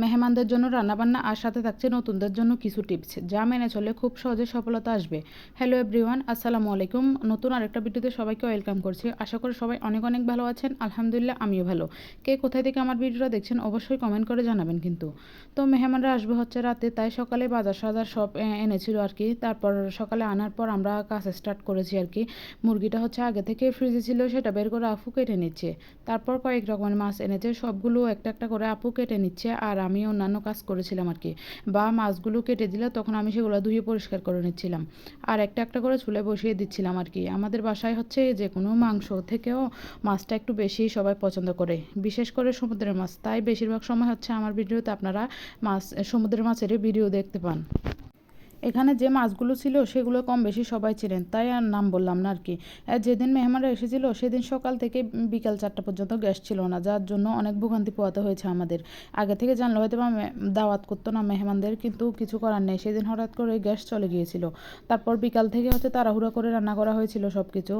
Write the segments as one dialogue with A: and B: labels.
A: মেহমানদের জন্য রান্নাবান্না আর সাথে থাকছে নতুনদের জন্য কিছু টিপস যা মেনে চলে খুব সহজে সফলতা আসবে। হ্যালো এভরিওয়ান আসসালামু আলাইকুম। নতুন আরেকটা ভিডিওতে সবাইকে ওয়েলকাম করছি। আশা করি সবাই অনেক অনেক ভালো আছেন, আলহামদুলিল্লাহ আমিও ভালো। কে কোথায় থেকে আমার ভিডিওটা দেখছেন অবশ্যই কমেন্ট করে জানাবেন কিন্তু। তো মেহমানরা আসবে হচ্ছে রাতে, তাই সকালে বাজার সাজার সব এনেছিল আর কি। তারপর সকালে আনার পর আমরা কাজ স্টার্ট করেছি আর কি। মুরগিটা হচ্ছে আগে থেকে ফ্রিজে ছিল, সেটা বের করে আপু কেটে নিচ্ছে। তারপর কয়েক রকমের মাছ এনেছে, সবগুলো একটা একটা করে আপু কেটে নিচ্ছে। আর আমি অন্যান্য কাজ করেছিলাম আর কি। বা মাছগুলো কেটে দিলে তখন আমি সেগুলো ধুয়ে পরিষ্কার করে নিচ্ছিলাম। আর একটা একটা করে চুলে বসিয়ে দিচ্ছিলাম আর কি। আমাদের বাসায় হচ্ছে যে কোনো মাংস থেকেও মাছটা একটু বেশি সবাই পছন্দ করে। বিশেষ করে সমুদ্রের মাছ। তাই বেশিরভাগ সময় হচ্ছে আমার ভিডিওতে আপনারা মাছ, সমুদ্রের মাছের ভিডিও দেখতে পান। এখানে যে মাছগুলো ছিল সেগুলো কম বেশি সবাই ছিলেন তাই আর নাম বললাম না আর কি। যেদিন মেহমানরা এসেছিল সেদিন সকাল থেকে বিকাল চারটা পর্যন্ত গ্যাস ছিল না, যার জন্য অনেক ভোগান্তি পোয়াতে হয়েছে আমাদের। আগে থেকে জানলে হয়তো বা দাওয়াত করতো না মেহমানদের, কিন্তু কিছু করার নেই। সেদিন হঠাৎ করে গ্যাস চলে গিয়েছিল। তারপর বিকাল থেকে হচ্ছে তাড়াহুড়া করে রান্না করা হয়েছিল সব কিছু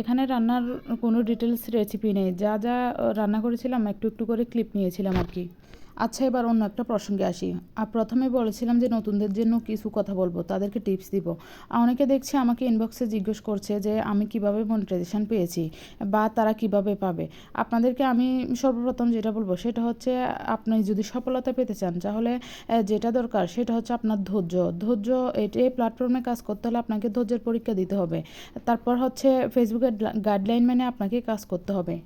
A: এখানে রান্নার কোনো ডিটেলস রেসিপি নেই। যা যা রান্না করেছিলাম একটু একটু করে ক্লিপ নিয়েছিলাম আর কি। আচ্ছা এবার অন্য একটা প্রসঙ্গে আসি। আর প্রথমে বলেছিলাম যে নতুনদের জন্য কিছু কথা বলব, তাদেরকে টিপস দিব। অনেকে দেখছি আমাকে ইনবক্সে জিজ্ঞেস করছে যে, আমি কীভাবে মনিটাইজেশন পেয়েছি বা তারা কীভাবে পাবে? আপনাদেরকে আমি সর্বপ্রথম যেটা বলব, সেটা হচ্ছে, আপনি যদি সফলতা পেতে চান, তাহলে যেটা দরকার, সেটা হচ্ছে আপনার ধৈর্য। ধৈর্য এই প্ল্যাটফর্মে কাজ করতে হলে আপনাকে ধৈর্যের পরীক্ষা দিতে হবে। তারপর হচ্ছে ফেসবুকের গাইডলাইন মেনে আপনাকে কাজ করতে হবে।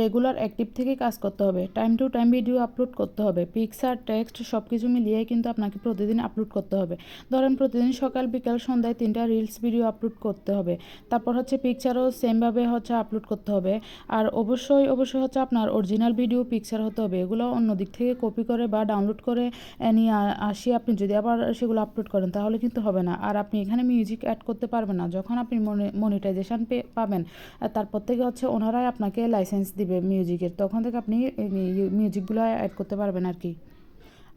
A: রেগুলার অ্যাক্টিভ থেকে কাজ করতে হবে। Time to time video upload করতে হবে। পিকচার টেক্সট সব কিছু মিলিয়ে কিন্তু আপনাকে প্রতিদিন আপলোড করতে হবে। ধরেন প্রতিদিন সকাল, বিকাল, সন্ধ্যায় তিনটা রিলস ভিডিও আপলোড করতে হবে। তারপর হচ্ছে পিকচারও সেমভাবে হচ্ছে আপলোড করতে হবে। আর অবশ্যই অবশ্যই হচ্ছে আপনার অরিজিনাল ভিডিও পিকচার হতে হবে। এগুলো অন্য দিক থেকে কপি করে বা ডাউনলোড করে নিয়ে আসি আপনি। যদি আবার সেগুলো আপলোড করেন তাহলে কিন্তু হবে না। আর আপনি এখানে মিউজিক অ্যাড করতে পারবেন না। যখন আপনি মনিটাইজেশন পাবেন, তারপর থেকে হচ্ছে ওনারাই আপনাকে লাইসেন্স দিবে। মিউজিকের তখন থেকে আপনি মিউজিকগুলো অ্যাড করতে পারবেন আর কি।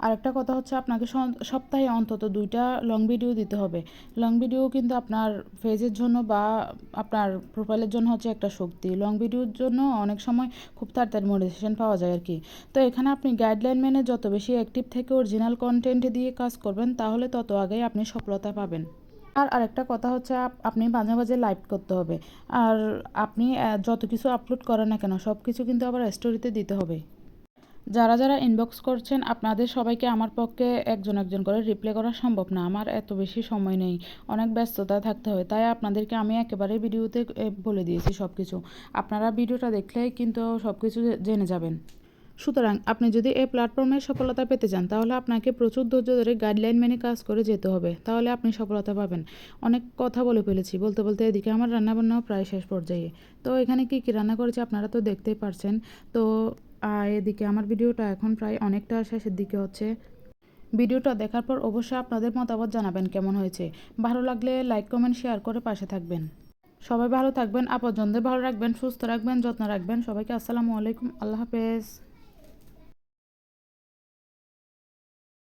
A: আরেকটা কথা হচ্ছে আপনাকে সপ্তাহে অন্তত দুইটা লং ভিডিও দিতে হবে। লং ভিডিও কিন্তু আপনার ফেজের জন্য বা আপনার প্রোফাইলের জন্য হচ্ছে একটা শক্তি। লং ভিডিওর জন্য অনেক সময় খুব তাড়াতাড়ি মোটিভেশন পাওয়া যায় আর কি। তো এখানে আপনি গাইডলাইন মেনে যত বেশি অ্যাক্টিভ থেকে অরিজিনাল কন্টেন্ট দিয়ে কাজ করবেন, তাহলে তত আগেই আপনি সফলতা পাবেন। আর আরেকটা কথা হচ্ছে আপ- আপনি মাঝে মাঝে লাইভ করতে হবে। আর আপনি যত কিছু আপলোড করেন না কেন, সব কিছু কিন্তু আবার স্টোরিতে দিতে হবে। যারা যারা ইনবক্স করছেন, আপনাদের সবাইকে আমার পক্ষে একজন একজন করে রিপ্লাই করা সম্ভব না। আমার এত বেশি সময় নেই, অনেক ব্যস্ততা থাকতে হয়, তাই আপনাদেরকে আমি একেবারে ভিডিওতে বলে দিয়েছি সব কিছু আপনারা ভিডিওটা দেখলেই কিন্তু সব কিছু জেনে যাবেন। সুতরাং আপনি যদি এই প্ল্যাটফর্মে সফলতা পেতে চান, তাহলে আপনাকে প্রচুর ধৈর্য ধরে গাইডলাইন মেনে কাজ করে যেতে হবে। তাহলে আপনি সফলতা পাবেন। অনেক কথা বলে ফেলেছি, বলতে বলতে এদিকে আমার রান্নাবান্নাও প্রায় শেষ পর্যায়ে। তো এখানে কি কী রান্না করেছি আপনারা তো দেখতেই পারছেন। তো এদিকে আমার ভিডিওটা এখন প্রায় অনেকটা শেষের দিকে হচ্ছে। ভিডিওটা দেখার পর অবশ্যই আপনাদের মতামত জানাবেন কেমন হয়েছে। ভালো লাগলে লাইক কমেন্ট শেয়ার করে পাশে থাকবেন। সবাই ভালো থাকবেন আপনজনদের ভালো রাখবেন, সুস্থ রাখবেন, যত্ন রাখবেন। সবাইকে আসসালামু আলাইকুম, আল্লাহ হাফেজ।